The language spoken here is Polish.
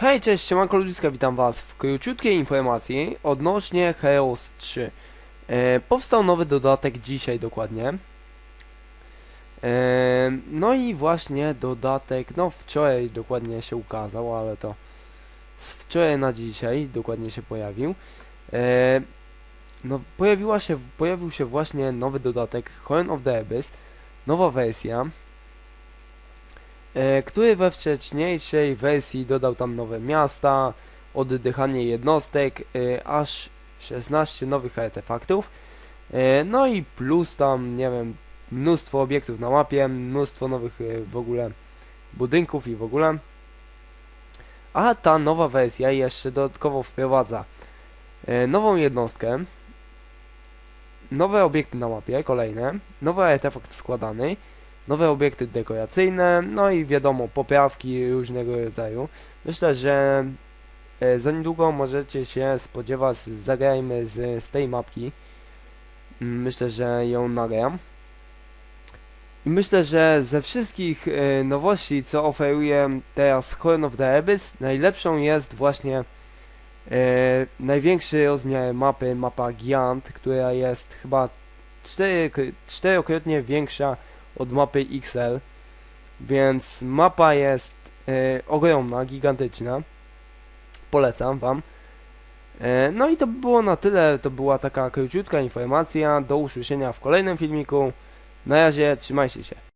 Hej, cześć, siemanko ludziska, witam was w króciutkiej informacji odnośnie Heroes 3. E, powstał nowy dodatek dzisiaj dokładnie. E, no i właśnie dodatek, no wczoraj dokładnie się ukazał, ale to z wczoraj na dzisiaj dokładnie się pojawił. E, no pojawiła się, pojawił się właśnie nowy dodatek Horn of the Abyss, nowa wersja który we wcześniejszej wersji dodał tam nowe miasta, oddychanie jednostek, e, aż 16 nowych artefaktów, e, no i plus tam, nie wiem, mnóstwo obiektów na mapie, mnóstwo nowych e, w ogóle budynków i w ogóle. A ta nowa wersja jeszcze dodatkowo wprowadza e, nową jednostkę, nowe obiekty na mapie, kolejne, nowy artefakt składany, nowe obiekty dekoracyjne, no i wiadomo, poprawki różnego rodzaju. Myślę, że e, za niedługo możecie się spodziewać, zagrajmy z, z tej mapki. Mm, Myślę, że ją nagram. I myślę, że ze wszystkich e, nowości, co oferuje teraz Horn of the Abyss, najlepszą jest właśnie e, największy rozmiar mapy, mapa Giant, która jest chyba cztery, czterokrotnie większa od mapy XL, więc mapa jest e, ogromna, gigantyczna. Polecam Wam. E, no i to by było na tyle, to była taka króciutka informacja. Do usłyszenia w kolejnym filmiku. Na razie, trzymajcie się.